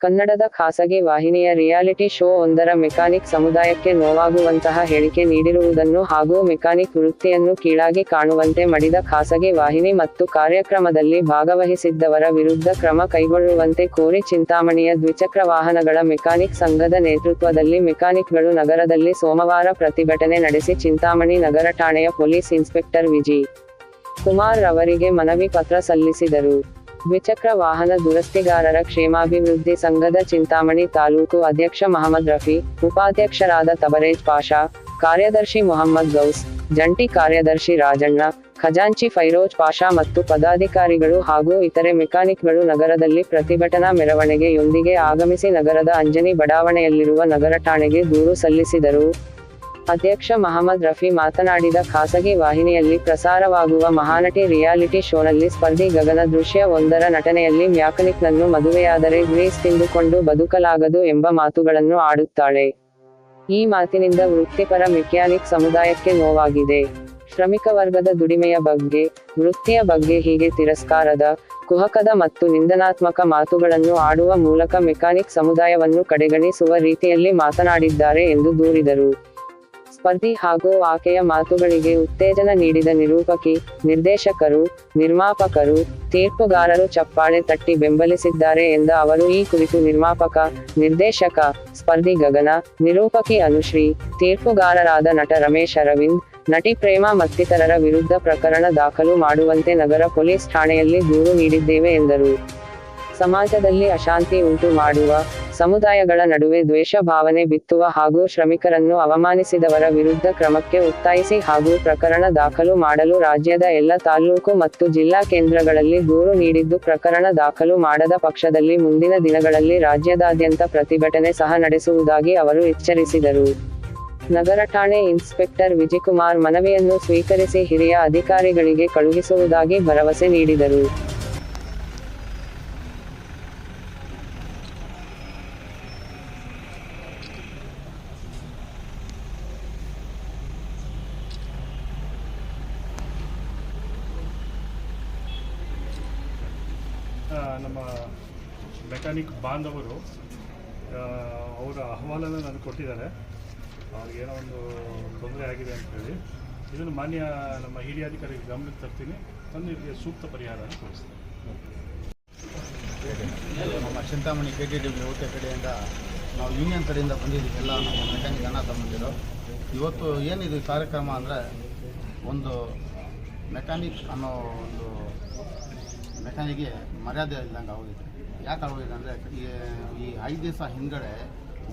ಕನ್ನಡದ ಖಾಸಗಿ ವಾಹಿನಿಯ ರಿಯಾಲಿಟಿ ಶೋ ಒಂದರ ಮೆಕ್ಯಾನಿಕ್ ಸಮುದಾಯಕ್ಕೆ ನೋವಾಗುವಂತಹ ಹೇಳಿಕೆ ನೀಡಿರುವುದನ್ನು ಹಾಗೂ ಮೆಕ್ಯಾನಿಕ್ ವೃತ್ತಿಯನ್ನು ಕೀಳಾಗಿ ಕಾಣುವಂತೆ ಮಡಿದ ಖಾಸಗಿ ವಾಹಿನಿ ಮತ್ತು ಕಾರ್ಯಕ್ರಮದಲ್ಲಿ ಭಾಗವಹಿಸಿದ್ದವರ ವಿರುದ್ಧ ಕ್ರಮ ಕೈಗೊಳ್ಳುವಂತೆ ಕೋರಿ ಚಿಂತಾಮಣಿಯ ದ್ವಿಚಕ್ರ ವಾಹನಗಳ ಮೆಕ್ಯಾನಿಕ್ ಸಂಘದ ನೇತೃತ್ವದಲ್ಲಿ ಮೆಕ್ಯಾನಿಕ್ಗಳು ನಗರದಲ್ಲಿ ಸೋಮವಾರ ಪ್ರತಿಭಟನೆ ನಡೆಸಿ ಚಿಂತಾಮಣಿ ನಗರ ಠಾಣೆಯ ಪೊಲೀಸ್ ಇನ್ಸ್ಪೆಕ್ಟರ್ ವಿಜಿ ಕುಮಾರ್ ರವರಿಗೆ ಮನವಿ ಪತ್ರ ಸಲ್ಲಿಸಿದರು. ದ್ವಿಚಕ್ರ ವಾಹನ ದುರಸ್ತಿಗಾರರ ಕ್ಷೇಮಾಭಿವೃದ್ಧಿ ಸಂಘದ ಚಿಂತಾಮಣಿ ತಾಲೂಕು ಅಧ್ಯಕ್ಷ ಮಹಮ್ಮದ್ ರಫಿ, ಉಪಾಧ್ಯಕ್ಷರಾದ ತಬರೇಜ್ ಪಾಷಾ, ಕಾರ್ಯದರ್ಶಿ ಮೊಹಮ್ಮದ್ ಗೌಸ್, ಜಂಟಿ ಕಾರ್ಯದರ್ಶಿ ರಾಜಣ್ಣ, ಖಜಾಂಚಿ ಫೈರೋಜ್ ಪಾಷಾ ಮತ್ತು ಪದಾಧಿಕಾರಿಗಳು ಹಾಗೂ ಇತರೆ ಮೆಕ್ಯಾನಿಕ್ಗಳು ನಗರದಲ್ಲಿ ಪ್ರತಿಭಟನಾ ಮೆರವಣಿಗೆಯೊಂದಿಗೆ ಆಗಮಿಸಿ ನಗರದ ಅಂಜನಿ ಬಡಾವಣೆಯಲ್ಲಿರುವ ನಗರ ಠಾಣೆಗೆ ದೂರು ಸಲ್ಲಿಸಿದರು. ಅಧ್ಯಕ್ಷ ಮಹಮ್ಮದ್ ರಫಿ ಮಾತನಾಡಿದ ಖಾಸಗಿ ವಾಹಿನಿಯಲ್ಲಿ ಪ್ರಸಾರವಾಗುವ ಮಹಾನಟಿ ರಿಯಾಲಿಟಿ ಶೋನಲ್ಲಿ ಸ್ಪರ್ಧಿ ಗಗನ ದೃಶ್ಯ ಒಂದರ ನಟನೆಯಲ್ಲಿ ಮ್ಯಾಕನಿಕ್ನನ್ನು ಮದುವೆಯಾದರೆ ಗ್ರೀಸ್ ತಿಂದುಕೊಂಡು ಬದುಕಲಾಗದು ಎಂಬ ಮಾತುಗಳನ್ನು ಆಡುತ್ತಾಳೆ. ಈ ಮಾತಿನಿಂದ ವೃತ್ತಿಪರ ಮೆಕ್ಯಾನಿಕ್ ಸಮುದಾಯಕ್ಕೆ ನೋವಾಗಿದೆ. ಶ್ರಮಿಕ ವರ್ಗದ ದುಡಿಮೆಯ ಬಗ್ಗೆ, ವೃತ್ತಿಯ ಬಗ್ಗೆ ಹೀಗೆ ತಿರಸ್ಕಾರದ, ಕುಹಕದ ಮತ್ತು ನಿಂದನಾತ್ಮಕ ಮಾತುಗಳನ್ನು ಆಡುವ ಮೂಲಕ ಮೆಕ್ಯಾನಿಕ್ ಸಮುದಾಯವನ್ನು ಕಡೆಗಣಿಸುವ ರೀತಿಯಲ್ಲಿ ಮಾತನಾಡಿದ್ದಾರೆ ಎಂದು ದೂರಿದರು. ಸ್ಪರ್ಧಿ ಹಾಗೂ ಆಕೆಯ ಮಾತುಗಳಿಗೆ ಉತ್ತೇಜನ ನೀಡಿದ ನಿರೂಪಕಿ, ನಿರ್ದೇಶಕರು, ನಿರ್ಮಾಪಕರು, ತೀರ್ಪುಗಾರರು ಚಪ್ಪಾಳೆ ತಟ್ಟಿ ಬೆಂಬಲಿಸಿದ್ದಾರೆ ಎಂದ ಅವರು, ಈ ಕುರಿತು ನಿರ್ಮಾಪಕ, ನಿರ್ದೇಶಕ, ಸ್ಪರ್ಧಿ ಗಗನ, ನಿರೂಪಕಿ ಅನುಶ್ರೀ, ತೀರ್ಪುಗಾರರಾದ ನಟ ರಮೇಶ್ ಅರವಿಂದ್ ನಟಿ ಪ್ರೇಮ ಮತ್ತಿತರರ ವಿರುದ್ಧ ಪ್ರಕರಣ ದಾಖಲು ಮಾಡುವಂತೆ ನಗರ ಪೊಲೀಸ್ ಠಾಣೆಯಲ್ಲಿ ದೂರು ನೀಡಿದ್ದೇವೆ ಎಂದರು. ಸಮಾಜದಲ್ಲಿ ಅಶಾಂತಿ ಉಂಟು ಮಾಡುವ ಸಮುದಾಯಗಳ ನಡುವೆ ದ್ವೇಷ ಭಾವನೆ ಬಿತ್ತುವ ಹಾಗೂ ಶ್ರಮಿಕರನ್ನು ಅವಮಾನಿಸಿದವರ ವಿರುದ್ಧ ಕ್ರಮಕ್ಕೆ ಒತ್ತಾಯಿಸಿ ಹಾಗೂ ಪ್ರಕರಣ ದಾಖಲು ಮಾಡಲು ರಾಜ್ಯದ ಎಲ್ಲ ತಾಲ್ಲೂಕು ಮತ್ತು ಜಿಲ್ಲಾ ಕೇಂದ್ರಗಳಲ್ಲಿ ದೂರು ನೀಡಿದ್ದು ಪ್ರಕರಣ ದಾಖಲು ಮಾಡದ ಪಕ್ಷದಲ್ಲಿ ಮುಂದಿನ ದಿನಗಳಲ್ಲಿ ರಾಜ್ಯದಾದ್ಯಂತ ಪ್ರತಿಭಟನೆ ಸಹ ನಡೆಸುವುದಾಗಿ ಅವರು ಎಚ್ಚರಿಸಿದರು. ನಗರ ಠಾಣೆ ಇನ್ಸ್ಪೆಕ್ಟರ್ ವಿಜಯಕುಮಾರ್ ಮನವಿಯನ್ನು ಸ್ವೀಕರಿಸಿ ಹಿರಿಯ ಅಧಿಕಾರಿಗಳಿಗೆ ಕಳುಹಿಸುವುದಾಗಿ ಭರವಸೆ ನೀಡಿದರು. ನಮ್ಮ ಮೆಕ್ಯಾನಿಕ್ ಬಾಂಧವರು ಅವರ ಅಹವಾಲನ್ನು ನನಗೆ ಕೊಟ್ಟಿದ್ದಾರೆ. ಅವ್ರಿಗೇನೋ ಒಂದು ತೊಂದರೆ ಆಗಿದೆ ಅಂತೇಳಿ ಇದನ್ನು ಮಾನ್ಯ ನಮ್ಮ ಹಿರಿಯ ಅಧಿಕಾರಿಗೆ ಗಮನಕ್ಕೆ ತರ್ತೀನಿ. ತಂದು ಇದಕ್ಕೆ ಸೂಕ್ತ ಪರಿಹಾರ ತೋರಿಸ್ತೀನಿ. ನಮ್ಮ Chintamani K T W okay ಕಡೆಯಿಂದ ನಾವು ಯೂನಿಯನ್ ಕಡೆಯಿಂದ ಬಂದಿದ್ದೀವಿ. ಎಲ್ಲ ನಮ್ಮ ಮೆಕ್ಯಾನಿಕ್ ಅಣ್ಣ ತಮ್ಮಂದಿರು. ಇವತ್ತು ಏನಿದು ಕಾರ್ಯಕ್ರಮ ಅಂದರೆ ಒಂದು ಮೆಕ್ಯಾನಿಕ್ ಅನ್ನೋ ಒಂದು ಮೆಕ್ಯಾನಿಕ್ಗೆ ಮರ್ಯಾದೆ ಇಲ್ದಂಗೆ ಆಗೋಗಿದೆ ಯಾಕೆ ಆಗೋಗಿದೆ ಅಂದರೆ ಈ ಐದು ದಿವಸ ಹಿಂದ್ಗಡೆ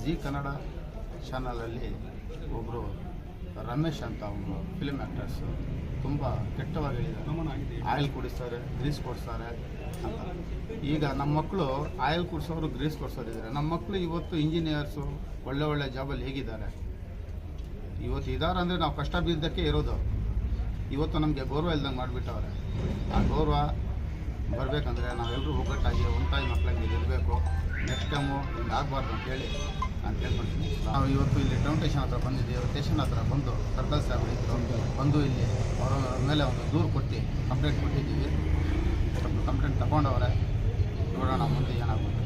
ಜಿ ಕನ್ನಡ ಚಾನಲಲ್ಲಿ ಒಬ್ಬರು ರಮೇಶ್ ಅಂತ ಒಬ್ಬರು ಫಿಲ್ಮ್ ಆ್ಯಕ್ಟರ್ಸು ತುಂಬ ಕೆಟ್ಟವಾಗಿ ಆಯಿಲ್ ಕುಡಿಸ್ತಾರೆ, ಗ್ರೀಸ್ ಕೊಡಿಸ್ತಾರೆ ಅಂತ. ಈಗ ನಮ್ಮ ಮಕ್ಕಳು ಆಯಿಲ್ ಕುಡಿಸೋರು, ಗ್ರೀಸ್ ಕೊಡಿಸೋರಿದ್ದಾರೆ. ನಮ್ಮ ಮಕ್ಕಳು ಇವತ್ತು ಇಂಜಿನಿಯರ್ಸು ಒಳ್ಳೆ ಒಳ್ಳೆ ಜಾಬಲ್ಲಿ ಹೇಗಿದ್ದಾರೆ? ಇವತ್ತು ಇದಾರೆ ಅಂದರೆ ನಾವು ಕಷ್ಟ ಬಿದ್ದಕ್ಕೆ ಇರೋದು. ಇವತ್ತು ನಮಗೆ ಗೌರವ ಇಲ್ದಂಗೆ ಮಾಡಿಬಿಟ್ಟವ್ರೆ. ಆ ಗೌರವ ಬರಬೇಕಂದ್ರೆ ನಾವೆಲ್ಲರೂ ಒಗ್ಗಟ್ಟಾಗಿ ಒಂಟಾಗಿ ಮಕ್ಕಳಿಗೆ ಇರಬೇಕು ನೆಕ್ಸ್ಟ್ ಟೈಮು ಹಿಂಗೆ ಆಗಬಾರ್ದು ಅಂತೇಳಿ ನಾನು ಕೇಳ್ಕೊಳ್ತೀನಿ. ನಾವು ಇವತ್ತು ಇಲ್ಲಿ ಟೌನ್ ಸ್ಟೇಷನ್ ಹತ್ರ ಬಂದಿದ್ದೀವಿ. ಸ್ಟೇಷನ್ ಹತ್ರ ಬಂದು ಸರ್ಕಲ್ ಸಾಹೇಬ್ ಇದ್ರು ಬಂದು ಇಲ್ಲಿ ಅವರ ಮೇಲೆ ಒಂದು ದೂರು ಕೊಟ್ಟು ಕಂಪ್ಲೇಂಟ್ ಕೊಟ್ಟಿದ್ದೀವಿ. ಕಂಪ್ಲೇಂಟ್ ತಗೊಂಡವ್ರೆ ನೋಡೋಣ ಮುಂದೆ ಏನಾಗುತ್ತೆ.